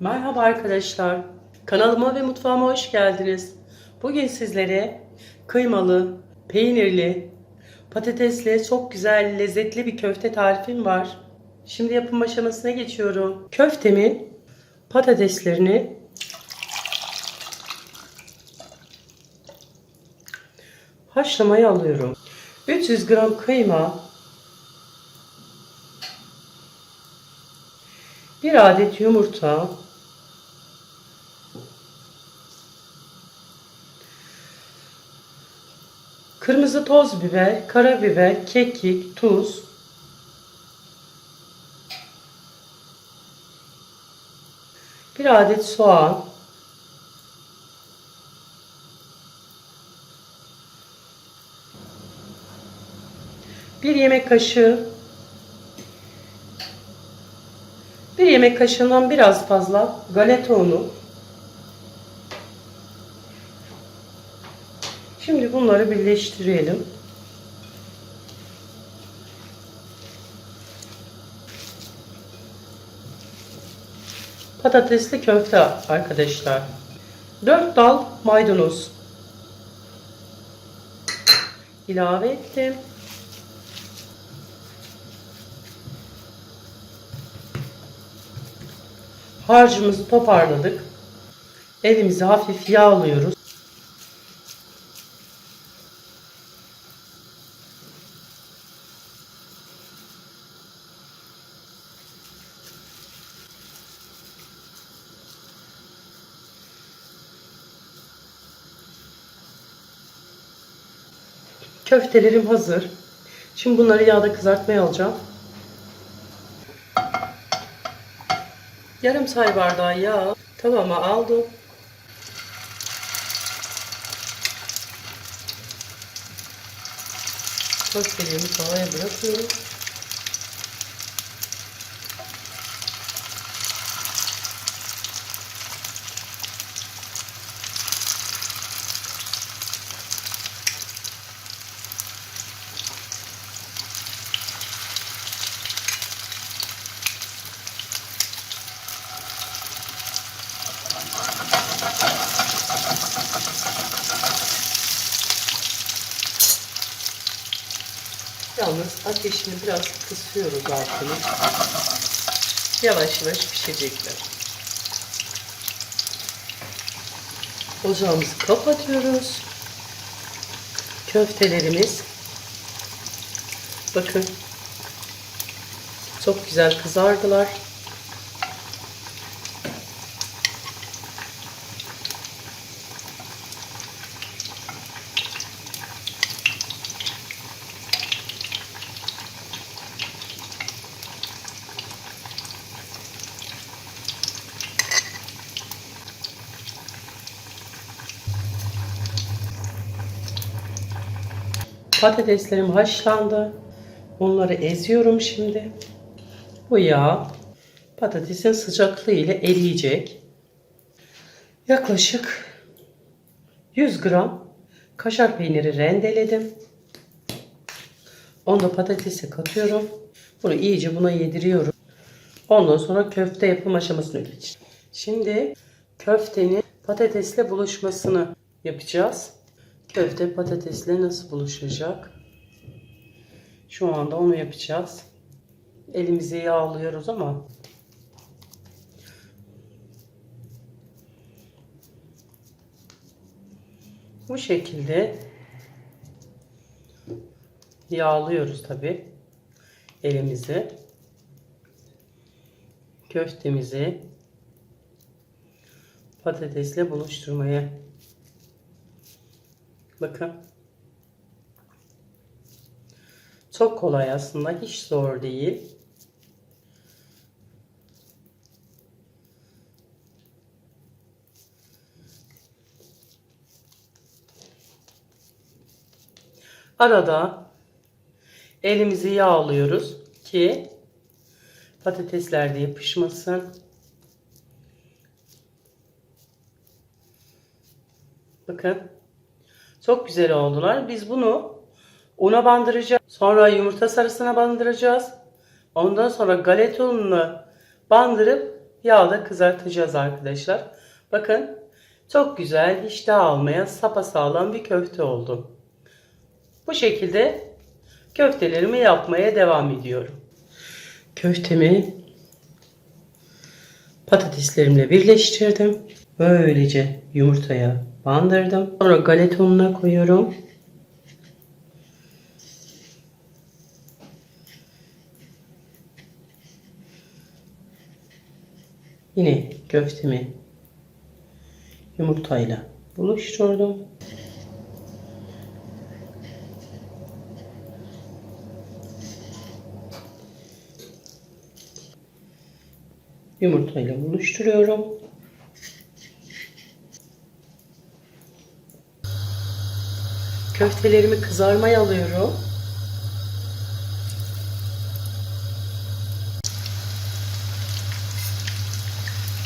Merhaba arkadaşlar. Kanalıma ve mutfağıma hoş geldiniz. Bugün sizlere kıymalı, peynirli, patatesli çok güzel, lezzetli bir köfte tarifim var. Şimdi yapım aşamasına geçiyorum. Köftemin patateslerini haşlamaya alıyorum. 300 gram kıyma, bir adet yumurta, kırmızı toz biber, karabiber, kekik, tuz, bir adet soğan, bir yemek kaşığı. Bir yemek kaşığından biraz fazla galeta unu. Şimdi bunları birleştirelim. Patatesli köfte arkadaşlar. 4 dal maydanoz ilave ettim. Harcımızı toparladık. Elimizi hafif yağlıyoruz. Köftelerim hazır. Şimdi bunları yağda kızartmaya alacağım. Yarım çay bardağı yağ tavama aldım. Köftelerimi tavaya bırakıyorum. Yalnız ateşini biraz kısıyoruz altını. Yavaş yavaş pişecekler. Ocağımızı kapatıyoruz. Köftelerimiz bakın çok güzel kızardılar. Patateslerim haşlandı. Onları eziyorum şimdi. Bu yağ patatesin sıcaklığı ile eriyecek. Yaklaşık 100 gram kaşar peyniri rendeledim. Onu da patatese katıyorum. Bunu iyice buna yediriyorum. Ondan sonra köfte yapım aşamasına geçeceğim. Şimdi köftenin patatesle buluşmasını yapacağız. Köfte patatesle nasıl buluşacak? Şu anda onu yapacağız. Elimizi yağlıyoruz ama bu şekilde yağlıyoruz tabi elimizi köftemizi patatesle buluşturmaya Bakın. Çok kolay aslında. Hiç zor değil. Arada elimizi yağlıyoruz ki patatesler de yapışmasın. Bakın. Çok güzel oldular. Biz bunu una bandıracağız. Sonra yumurta sarısına bandıracağız. Ondan sonra galeta ununa bandırıp yağda kızartacağız arkadaşlar. Bakın çok güzel iştah almayan sapasağlam bir köfte oldu. Bu şekilde köftelerimi yapmaya devam ediyorum. Köftemi patateslerimle birleştirdim. Böylece yumurtaya bandırdım. Sonra galeta ununa koyuyorum. Yine köftemi yumurtayla buluşturdum. Yumurtayla buluşturuyorum. Köftelerimi kızarmaya alıyorum.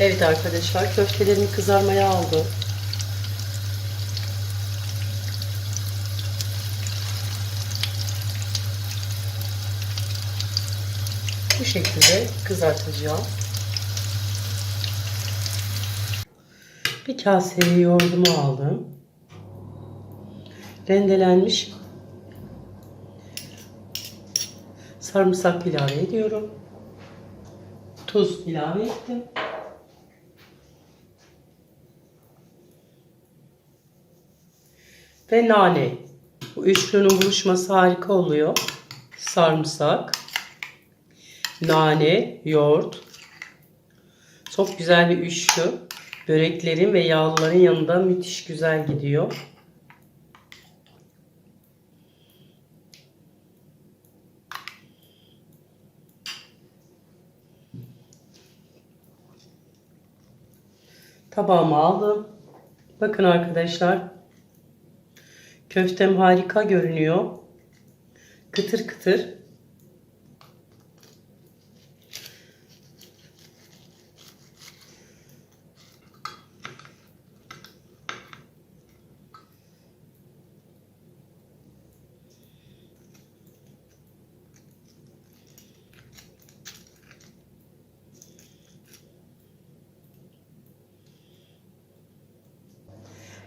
Evet arkadaşlar köftelerimi kızarmaya aldım. Bu şekilde kızartacağım. Bir kaseye yoğurdumu aldım. Rendelenmiş sarımsak ilave ediyorum. Tuz ilave ettim. Ve nane. Bu üçlünün buluşması harika oluyor. Sarımsak, nane, yoğurt. Çok güzel bir üçlü. Böreklerin ve yağlıların yanında müthiş güzel gidiyor. Tabağıma aldım. Bakın arkadaşlar. Köftem harika görünüyor. Kıtır kıtır.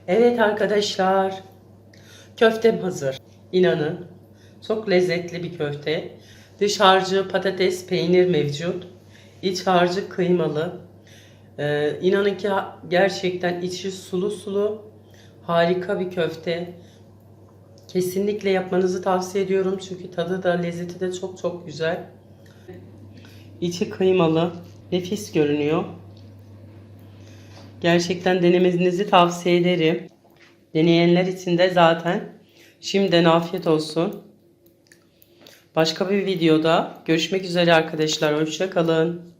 Evet arkadaşlar. Köftem hazır. İnanın. Çok lezzetli bir köfte. Dış harcı patates, peynir mevcut. İç harcı kıymalı. Ee, inanın ki gerçekten içi sulu sulu. Harika bir köfte. Kesinlikle yapmanızı tavsiye ediyorum. Çünkü tadı da lezzeti de çok çok güzel. İçi kıymalı. Nefis görünüyor. Gerçekten denemenizi tavsiye ederim. Deneyenler için de zaten şimdiden afiyet olsun. Başka bir videoda görüşmek üzere arkadaşlar. Hoşça kalın.